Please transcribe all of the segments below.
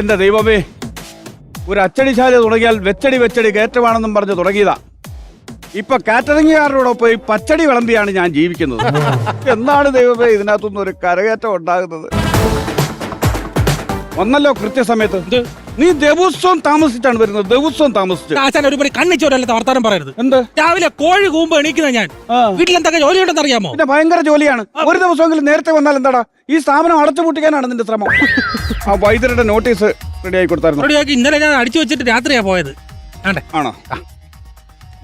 എന്റെ ദൈവമേ ഒരു അച്ചടിശാല തുടങ്ങിയാൽ വെച്ചടി വെച്ചടി കയറ്റമാണെന്നും പറഞ്ഞ് തുടങ്ങിയതാ. ഇപ്പൊ കാറ്ററിംഗുകാരോടെ പോയി പച്ചടി വിളമ്പിയാണ് ഞാൻ ജീവിക്കുന്നത്. എന്നാണ് ദൈവമേ ഇതിനകത്തുനിന്ന് ഒരു കരകയറ്റം ഉണ്ടാകുന്നത്? ഒന്നല്ലോ കൃത്യസമയത്ത്? നീ ദിവസവും താമസിച്ചാണ് വരുന്നത്. ദിവസവും താമസിച്ചു. ആശാൻ ഒരുപാട് കണ്ണിച്ചോരല്ലാത്ത വർത്താനം പറയരുത്. എന്ത്? രാവിലെ കോഴി കൂമ്പ് എണീക്കുന്ന ഞാൻ. ആ. വീട്ടിൽ എന്തൊക്കെ ജോലി ഉണ്ടെന്ന് അറിയാമോ? പിന്നെ ഭയങ്കര ജോലിയാണ്. ഒരു ദിവസമെങ്കിലും നേരത്തെ വന്നാൽ എന്താടാ? ഈ സ്ഥാപനം അടച്ചുപൂട്ടിക്കാനാണ് നിന്റെ ശ്രമം. ആ വൈദ്യരുടെ നോട്ടീസ് റെഡി ആയി കൊടുത്തായിരുന്നു? റെഡിയാക്കി ഇന്നലെ ഞാൻ അടിച്ചു വെച്ചിട്ട് രാത്രിയാ പോയത്. ആണ്ടെ? ആണോ?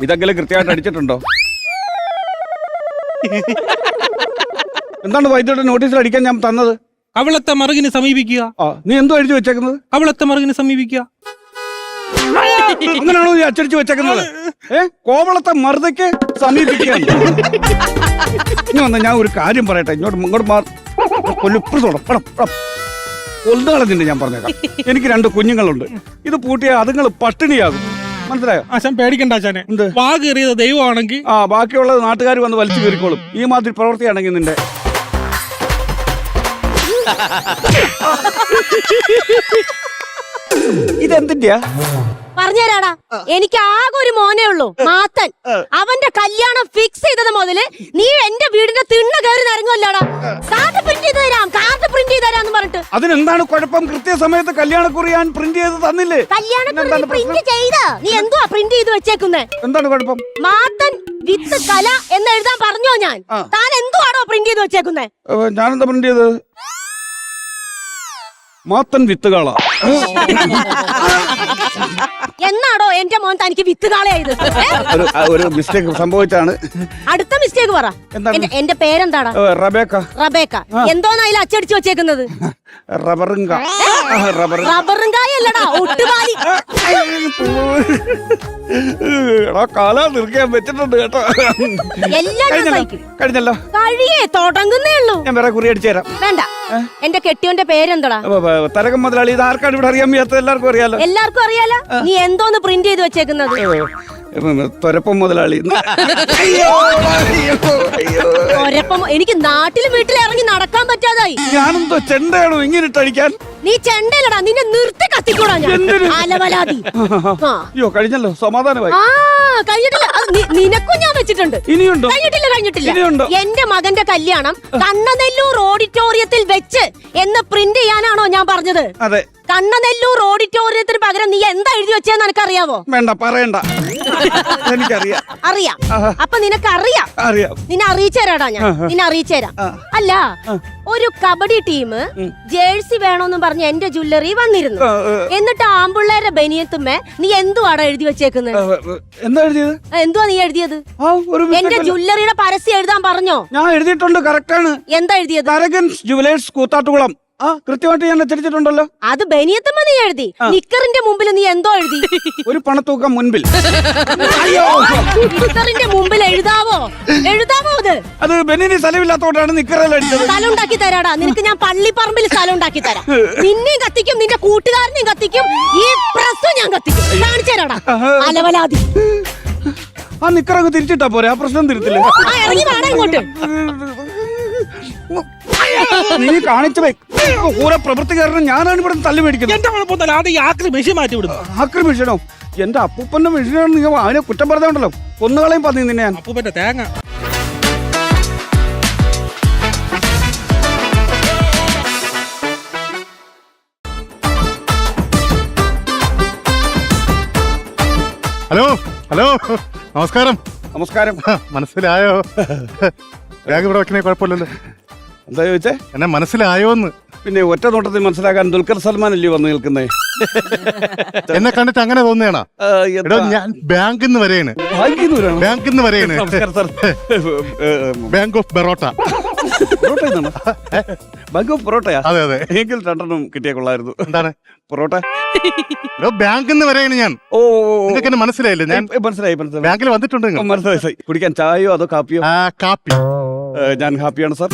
ഇതെങ്കിലും കൃത്യമായിട്ട് അടിച്ചിട്ടുണ്ടോ? എന്താണ് വൈദ്യരുടെ നോട്ടീസിൽ അടിക്കാൻ ഞാൻ തന്നത്? കവിളത്തെ മറുകിന് സമീപിക്കുക. ആ നീ എന്തോ എഴുതി വെച്ചേക്കുന്നത്? കവളത്തെ മറുകിന് സമീപിക്കുക. അങ്ങനെയാണോ നീ അച്ചടിച്ചു വെച്ചേക്കുന്നത്? ഏ കോവളത്തെ മറുതയ്ക്ക് സമീപിക്കുകയാണ്. ഇനി വന്ന ഞാൻ ഒരു കാര്യം പറയട്ടെ. ഇങ്ങോട്ട് ഇങ്ങോട്ട് കൊല്ലിപ്പുറത്തോളം കൊല്ലുകളഞ്ഞിട്ട് ഞാൻ പറഞ്ഞേക്കാം. എനിക്ക് രണ്ട് കുഞ്ഞുങ്ങളുണ്ട്. ഇത് പൂട്ടിയാൽ അതുങ്ങൾ പട്ടിണിയാകും. മനസ്സിലായോ? ആശാൻ പേടിക്കണ്ട ആശാനെ എന്ത്? വാ കയറിയത് ദൈവമാണെങ്കിൽ ആ ബാക്കിയുള്ളത് നാട്ടുകാർ വന്ന് വലിച്ചു കീറിക്കോളും. ഈ മാതിരി പ്രവൃത്തിയാണെങ്കിൽ നിന്റെ ഇതെന്തിന്റെയാ? പറഞ്ഞുതരാടാ. എനിക്ക് ആകെ ഒരു മോനേ ഉള്ളൂ മാത്തൻ. അവന്റെ കല്യാണം ഫിക്സ് ചെയ്തത് മുതൽ നീ എന്റെ വീടിന്റെ തിണ്ണ കയറി നിറങ്ങുമല്ലോടാ കാർഡ് പ്രിന്റ് ചെയ്ത് തരാം കാർഡ് പ്രിന്റ് ചെയ്ത് തരാന്ന് പറഞ്ഞിട്ട്. അതിനെന്താണ് കുഴപ്പം? കൃത്യസമയത്ത് കല്യാണക്കുറി ഞാൻ പ്രിന്റ് ചെയ്ത് തന്നില്ലേ? കല്യാണക്കുറി പ്രിന്റ്? ചെയ്ത? നീ എന്തുവാ പ്രിന്റ് ചെയ്ത് വെച്ചേക്കുന്നേ? എന്താണ് കുഴപ്പം? മാത്തൻ വിത്ത് കല എന്ന് എഴുതാൻ പറഞ്ഞോ ഞാൻ. താൻ എന്തുവാണോ പ്രിന്റ് ചെയ്ത് വെച്ചേക്കുന്നേ? ഞാനെന്താ പ്രിന്റ് ചെയ്ത്? മാത്തൻ വിത്തുകാള. എന്നാടോ എന്റെ മോൻ തനിക്ക് വിത്തുകാളയായത് ഏ? ഒരു ഒരു മിസ്റ്റേക്ക് സംഭവിച്ചാണ്. അടുത്ത മിസ്റ്റേക്ക് പറ. എന്താണ്? എന്റെ- എന്റെ പേരെന്താടാ? റബേക്ക. റബേക്ക. എന്തോന്നാ അതിൽ അച്ചടിച്ചു വെച്ചേക്കുന്നത്? റബറുങ്ക. റബർ. റബ്ബറും കായല്ലടാ ഒട്ടുപാലി എടാ കാല നിർക്കാൻ വെച്ചിട്ടുണ്ട് കേട്ടോ. എല്ലാം ഞാൻ കഴിഞ്ഞല്ലോ സഹിക്കും. കഴിഞ്ഞല്ലോ. കഴിയേ തുടങ്ങുന്നേ ഉള്ളൂ. ഞാൻ വേറെ കുറി അടിച്ചു തരാം വേണ്ട എന്റെ കെട്ടിയോന്റെ പേരെന്തോടാ? അപ്പൊ, അപ്പൊ, തരകം മുതലാളി ഇത് ആർക്കാണ് ഇവിടെ അറിയാൻ എല്ലാവർക്കും അറിയാലോ? എല്ലാവർക്കും അറിയാലോ? നീ എന്തോന്ന് പ്രിന്റ് ചെയ്ത് വെച്ചേക്കുന്നത്? തൊരപ്പം മുതലാളി. അയ്യോ അയ്യോ അയ്യോ. ഒരപ്പം എനിക്ക് നാട്ടിലും വീട്ടിലും ഇറങ്ങി നടക്കാൻ പറ്റാതായി. ഞാനെന്തോ ചെണ്ടയാണോ ഇങ്ങനെ ഇട്ടടിക്കാൻ? നീ ചെണ്ടയിലടാ നിന്നെ നിർത്തി കത്തിക്കൂടാ ഞാൻ. അലവലാതി അയ്യോ കഴിഞ്ഞല്ലോ. സമാധാനമായി. ആ കഴിഞ്ഞിട്ടില്ല. അത് നി- നിനക്കും ഞാൻ വെച്ചിട്ടുണ്ട്. ഇനിയുണ്ടോ? കഴിഞ്ഞിട്ടില്ല കഴിഞ്ഞിട്ടില്ല. ഇനിയുണ്ടോ? എന്റെ മകന്റെ കല്യാണം കണ്ണനെല്ലൂർ ഓഡിറ്റോറിയത്തിൽ വെച്ച് എന്ന് പ്രിന്റ് ചെയ്യാനാണോ ഞാൻ പറഞ്ഞത്? അതെ. കണ്ണനെല്ലൂർ നീ വെച്ചതെന്ന് നിനക്കറിയാവോ വേണ്ട പറയണ്ട. എനിക്കറിയാം. അറിയാം. അപ്പൊ നിനക്ക് അറിയാം. അറിയാം നിന്നെ അറിയിച്ചേരാടാ ഞാൻ. നിന്നെ അറിയിച്ചേരാം. അല്ല ഒരു കബഡി ടീം ജേഴ്സി വേണോന്നും പറഞ്ഞ് എന്റെ ജ്വല്ലറി വന്നിരുന്നു. എന്നിട്ട് ആമ്പിള്ളേരുടെ ബനിയത്തുമ്മേ നീ എന്തുവാടാ എഴുതി വെച്ചേക്കുന്നത് എന്താ എഴുതിയത്? എന്തുവാ നീ എഴുതിയത്? എന്റെ. ജ്വല്ലറിയുടെ പരസ്യം എഴുതാൻ പറഞ്ഞോ? ഞാൻ എഴുതിയിട്ടുണ്ട് കറക്റ്റാണ് എന്താ എഴുതിയത്? ജുവലേഴ്സ് കൂത്താട്ടുകുളം. ആ കൃത്യമായിട്ട് ഞാൻ അച്ചടിച്ചിട്ടുണ്ടല്ലോ. അത് ബനിയത്തമ്മ നീ എഴുതി. നിക്കറിന്റെ മുമ്പിൽ നീ എന്തോ എഴുതി? ഒരു പണത്തൂക്കം മുൻപിൽ. നിക്കറിന്റെ മുമ്പിൽ എഴുതാവോ? എഴുതാവോ അത്? അത് ബെന്നിന് സ്ഥലമില്ലാത്തോണ്ടാണ് നിക്കറെല്ലാം അടിച്ചത്. സ്ഥലം ഉണ്ടാക്കി തരാടാ. നിനക്ക് ഞാൻ പള്ളിപ്പറമ്പിൽ സ്ഥലം ഉണ്ടാക്കി തരാം. നിന്നെയും കത്തിക്കും നിന്റെ കൂട്ടുകാരനെയും കത്തിക്കും ഈ പ്രസ്സും ഞാൻ കത്തിക്കും. കാണിച്ചു തരാടാ. അലവലാതി. ആ നിക്കറങ്ങ് തിരിച്ചിട്ടാ പോരെ. ആ പ്രശ്നം തിരുത്തില്ല. ഇറങ്ങി വാടാ ഇങ്ങോട്ട്. നീ കാണിച്ചു കൂടെ ഓരോ പ്രവൃത്തിക്കാരനും ഞാനാണ് ഇവിടെ തല്ലു മേടിക്കുന്നത്. എന്റെ കുഴപ്പമൊന്നുമില്ല ആദ്യം ഈ ആക്രി മെഷീൻ മാറ്റി വിടുന്നു. മെഷീനോ? എന്റെ അപ്പൂപ്പന്റെ മെഷീനാണ് നീ അതിനെ കുറ്റം പറഞ്ഞുണ്ടല്ലോ കൊന്നുകളയും പറഞ്ഞു നിന്നെ ഞാൻ. അപ്പൂപ്പന്റെ തേങ്ങ. ഹലോ ഹലോ നമസ്കാരം. നമസ്കാരം. മനസ്സിലായോ? ബാഗ് ഇവിടെ വെക്കണേ കുഴപ്പമില്ലല്ലോ. എന്താ ചോദിച്ചേ? എന്നെ മനസ്സിലായോന്ന്. പിന്നെ ഒറ്റ നോട്ടത്തിൽ മനസ്സിലാക്കാൻ ദുൽഖർ സൽമാൻ അല്ലേ വന്ന് നിൽക്കുന്നേ? എന്നെ കണ്ടിട്ട് അങ്ങനെ തോന്നിയാണോ? എടോ ഞാൻ ബാങ്കിൽ നിന്ന് വരെയാണ്? ബാങ്കിൽ നിന്ന് വരെയാണ് ബാങ്ക് ഓഫ് ബറോട്ട. പൊറോട്ട എന്നാണോ? ബാങ്ക് ഓഫ് പൊറോട്ടയാ അതെ അതെ. എങ്കിൽ രണ്ടെണ്ണം കിട്ടിയ കൊള്ളായിരുന്നു. എന്താണ്? പൊറോട്ട? ബാങ്കിൽ നിന്ന് വരെയാണ് ഞാൻ. ഓ. നിങ്ങൾക്ക് എന്നെ മനസ്സിലായില്ലേ? ഞാൻ മനസ്സിലായി മനസ്സിലായി. ബാങ്കിൽ വന്നിട്ടുണ്ട് മനസ്സിലായി കുടിക്കാൻ ചായയോ അതോ കാപ്പിയോ? കാപ്പി. ഞാൻ ഹാപ്പിയാണ് സാർ.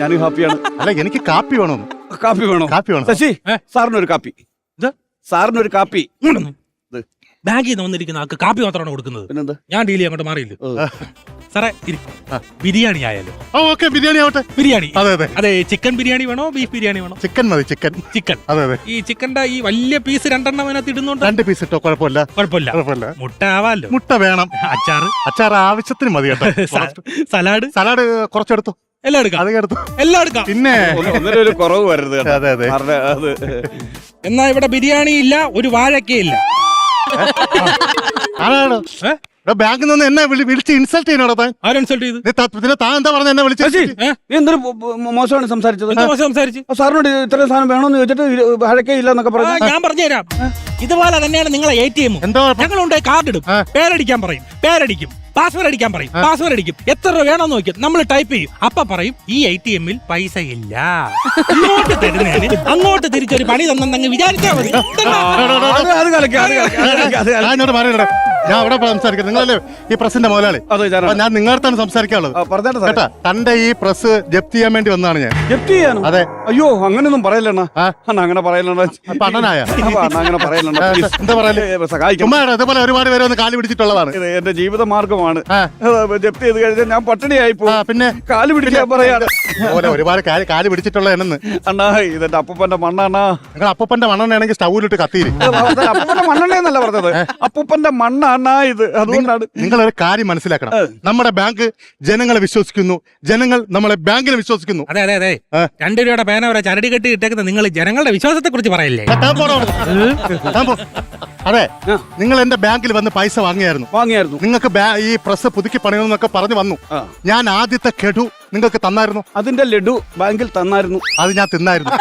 ഞാൻ ഹാപ്പിയാണ്. അല്ല എനിക്ക് കാപ്പി വേണോ കാപ്പി വേണോ? കാപ്പി വേണോ? ശശി? സാറിനൊരു കാപ്പി. സാറിന് സാറിനൊരു കാപ്പി. ബാങ്കിൽ നിന്ന് വന്നിരിക്കുന്ന ആൾക്ക് കാപ്പി മാത്രമാണ് കൊടുക്കുന്നത്? പിന്നെന്ത്? ഞാൻ ഡീൽ അങ്ങോട്ട് മാറിയില്ല. സാറേ ഇരി. ബിരിയാണി ആയാലും. ഓ ഓക്കെ ബിരിയാണി ആവട്ടെ. ബിരിയാണി. അതെ അതെ. അതെ ചിക്കൻ ബിരിയാണി വേണോ ബീഫ് ബിരിയാണി വേണോ? ചിക്കൻ മതി ചിക്കൻ. ചിക്കൻ. അതെ അതെ. ഈ ചിക്കന്റെ ഈ വലിയ പീസ് രണ്ടെണ്ണം അതിനകത്ത് ഇടുന്നുണ്ട്? രണ്ട് പീസ് ഇട്ടോ കുഴപ്പമില്ല. കുഴപ്പമില്ല. കുഴപ്പമില്ല. മുട്ട ആവാലോ? മുട്ട വേണം. അച്ചാർ അച്ചാർ ആവശ്യത്തിന് മതി കേട്ടോ. സലാഡ്. സലാഡ് കുറച്ചെടുത്തു. എല്ലാം എടുക്കാം. അത് എടുത്തു. എല്ലാം എടുക്കാം. പിന്നെ ഒരു കുറവ് വരരുത് അതെ അതെ. എന്നാ ഇവിടെ ബിരിയാണി ഇല്ല ഒരു വാഴക്കയില്ല. ആണോ ഏ? ബാങ്കിൽ നിന്ന് എന്നെ വിളിച്ച് ഇൻസൾട്ട് ചെയ്യണോടാ താൻ? ഇൻസൾട്ട് ചെയ്ത്? പിന്നെ താൻ എന്താ പറഞ്ഞ എന്നെ വിളിച്ച് നീ എന്തൊരു മോശമാണ് സംസാരിച്ചത്? സംസാരിച്ച്? സാറിനോട് ഇത്രയും സാധനം വേണമെന്ന് ചോദിച്ചിട്ട് വഴക്കേ ഇല്ല എന്നൊക്കെ പറഞ്ഞു. ഞാൻ പറഞ്ഞുതരാം. ഇതുപോലെ തന്നെയാണ് നിങ്ങളെ എ ടി എം ഞങ്ങളുണ്ട് കാർഡ് ഇടും. പേരടിക്കാൻ പറയും. പേരടിക്കും. പാസ്വേഡ് അടിക്കാൻ പറയും. പാസ്വേഡ് അടിക്കും. എത്ര രൂപ വേണമെന്ന് നോക്കി നമ്മൾ ടൈപ്പ് ചെയ്യും. അപ്പൊ പറയും ഈ ഐ ടി എമ്മിൽ പൈസ ഇല്ല. ഇങ്ങോട്ട് തരുന്നതിന് അങ്ങോട്ട് തിരിച്ചൊരു പണി തന്നെന്ന് വിചാരിച്ചാൽ മതി. ഞാൻ അവിടെ സംസാരിക്കുന്നത് നിങ്ങളല്ലേ ഈ പ്രസിന്റെ മുതലാളി? അതെ. അപ്പൊ ഞാൻ നിങ്ങളടുത്താണ് സംസാരിക്കാനുള്ളത്. ആ, പറഞ്ഞേട്ടെ സാറേ കേട്ടാ തന്റെ ഈ പ്രസ് ജപ്തി ചെയ്യാൻ വേണ്ടി വന്നാണ് ഞാൻ. ജപ്തി ചെയ്യാനോ? അതെ. അയ്യോ അങ്ങനെയൊന്നും പറയല്ലണ്ണ. ആ. അണ്ണ അങ്ങനെ പറയലണ്ണ അപ്പൊ അണ്ണനായ അണ്ണ അങ്ങനെ പറയലണ്ണ ആ, please. എന്താ പറയൽ? ഏ, സഹായിക്കണം ചുമ്മാ ഇടാ, ഇതുപോലെ ഒരുപാട് പേര് വന്ന് കാലി പിടിച്ചിട്ടുള്ളതാണ്. ഇത് എന്റെ ജീവിത മാർഗമാണ്. ആ. ജപ്തി ചെയ്ത് കഴിഞ്ഞാൽ ഞാൻ പട്ടിണിയായി ആ പോകും പിന്നെ കാൽ പിടിക്കാൻ പറയാണ്. അതുപോലെ ഒരുപാട് കാലി കാലി പിടിച്ചിട്ടുള്ള എന്നു അണ്ണാ ഇതെന്റെ അപ്പൂപ്പന്റെ മണ്ണാണ്. നിങ്ങൾ അപ്പൂപ്പന്റെ മണ്ണെണ്ണയാണെങ്കിൽ സ്റ്റൗവിലിട്ട് അത് അപ്പൂപ്പന്റെ മണ്ണെണ്ണയെന്നല്ല പറഞ്ഞത്. അപ്പൂപ്പന്റെ മണ്ണാണ്ണാ ഇത്. അതുകൊണ്ടാണ് നിങ്ങൾ ഒരു കാര്യം മനസ്സിലാക്കണം. നമ്മുടെ ബാങ്ക് ജനങ്ങളെ വിശ്വസിക്കുന്നു. ജനങ്ങൾ നമ്മളെ ബാങ്കിനെ വിശ്വസിക്കുന്നു. അതെ അതെ അതെ. രണ്ടു രൂപയുടെ പേന വരെ ചരടി കെട്ടി ഇട്ടേക്കുന്ന നിങ്ങൾ ജനങ്ങളുടെ വിശ്വാസത്തെ കുറിച്ച് പറയല്ലേ അതെ. നിങ്ങൾ എന്റെ ബാങ്കിൽ വന്ന് പൈസ വാങ്ങിയായിരുന്നു. വാങ്ങിയായിരുന്നു. നിങ്ങൾക്ക് ഈ പ്രസ് പുതുക്കി പണിയണമെന്നൊക്കെ പറഞ്ഞു വന്നു. ഞാൻ ആദ്യത്തെ കെടു നിങ്ങൾക്ക് തന്നായിരുന്നു. അതിന്റെ ലഡു ബാങ്കിൽ തന്നായിരുന്നു. അത് ഞാൻ തിന്നായിരുന്നു.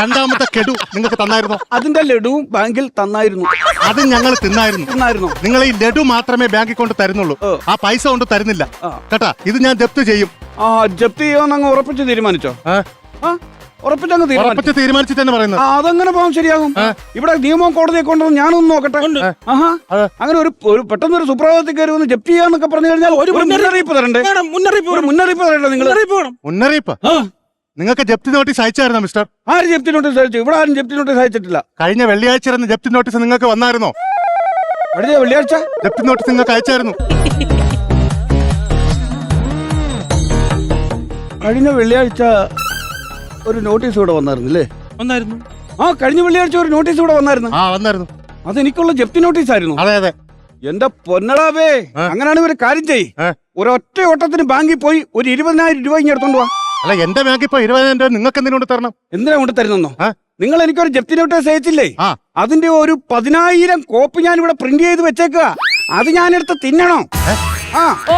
രണ്ടാമത്തെ കെടു നിങ്ങൾക്ക് തന്നായിരുന്നു. അതിന്റെ ലഡുവും ബാങ്കിൽ തന്നായിരുന്നു. അത് ഞങ്ങൾ തിന്നായിരുന്നു. തിന്നായിരുന്നു. നിങ്ങൾ ഈ ലഡു മാത്രമേ ബാങ്കിൽ കൊണ്ട് തരുന്നുള്ളൂ. ആ. പൈസ കൊണ്ട് തരുന്നില്ല. കേട്ടാ ഇത് ഞാൻ ജപ്തി ചെയ്യും. ആ ജപ്തി ചെയ്യാൻ അങ്ങ് ഉറപ്പിച്ച് തീരുമാനിച്ചോ? ഉറപ്പിച്ചങ്ങ് തീരുമാനിച്ചു. ഉറപ്പിച്ച് തീരുമാനിച്ചിട്ട് തന്നെ പറയുന്നത്. ആ അതങ്ങനെ പോകാൻ ശരിയാകും. ഇവിടെ നിയമം കോടതിയെ കൊണ്ടുവന്ന് ഞാനൊന്ന് നോക്കട്ടെ? ആഹാ. അതെ. അങ്ങനെ ഒരു ഒരു പെട്ടെന്ന് ഒരു സുപ്രഭാതത്തിൽ കയറി ഒന്ന് ജപ്തി ചെയ്യാന്നൊക്കെ പറഞ്ഞു കഴിഞ്ഞാൽ ഒരു മുന്നറിയിപ്പ് തരണ്ടേ? വേണം, മുന്നറിയിപ്പ് ഒരു വേണം. മുന്നറിയിപ്പ് തരണ്ടേ നിങ്ങൾ? മുന്നറിയിപ്പ് വേണം. മുന്നറിയിപ്പ്? ആ. നിങ്ങൾക്ക് ജപ്തി നോട്ടീസ് അയച്ചായിരുന്നോ മിസ്റ്റർ? ആര് ജപ്തി നോട്ടീസ് അയച്ചു? ഇവിടെ ആരും ജപ്തി നോട്ടീസ് അയച്ചിട്ടില്ല. കഴിഞ്ഞ വെള്ളിയാഴ്ച ഇരുന്ന ജപ്തി നോട്ടീസ് നിങ്ങൾക്ക് വന്നായിരുന്നോ? അടുത്ത വെള്ളിയാഴ്ച? ജപ്തി നോട്ടീസ് നിങ്ങൾക്ക് അയച്ചായിരുന്നു. കഴിഞ്ഞ വെള്ളിയാഴ്ച ഒരു നോട്ടീസ് ഇവിടെ വന്നായിരുന്നില്ലേ വന്നായിരുന്നു. ആ കഴിഞ്ഞ വെള്ളിയാഴ്ച ഒരു നോട്ടീസ് ഇവിടെ വന്നായിരുന്നു. ആ വന്നായിരുന്നു. അത് എനിക്കുള്ള ജപ്തി നോട്ടീസ് ആയിരുന്നു. അതെ അതെ. എന്റെ പൊന്നടാവേ അങ്ങനെയാണ് ഇവർ ഒരു കാര്യം ചെയ്? ഒരൊറ്റ ഓട്ടത്തിന് ബാങ്കിൽ പോയി ഒരു ഇരുപതിനായിരം രൂപ ഇങ്ങനെ എടുത്തോണ്ട് വാ. അല്ല എന്റെ ബാങ്കിൽ പോയി ഇരുപതിനായിരം രൂപ നിങ്ങൾക്ക് എന്തിനോട് കൊണ്ട് തരണം? എന്തിനാ കൊണ്ട് തരുന്നോ നിങ്ങൾ എനിക്കൊരു ജപ്തി നോട്ടീസ് അയച്ചില്ലേ? അതിന്റെ ഒരു പതിനായിരം കോപ്പി ഞാൻ ഇവിടെ പ്രിന്റ് ചെയ്ത് വെച്ചേക്കുക അത് ഞാൻ എടുത്ത് തിന്നണോ ആ. ഓ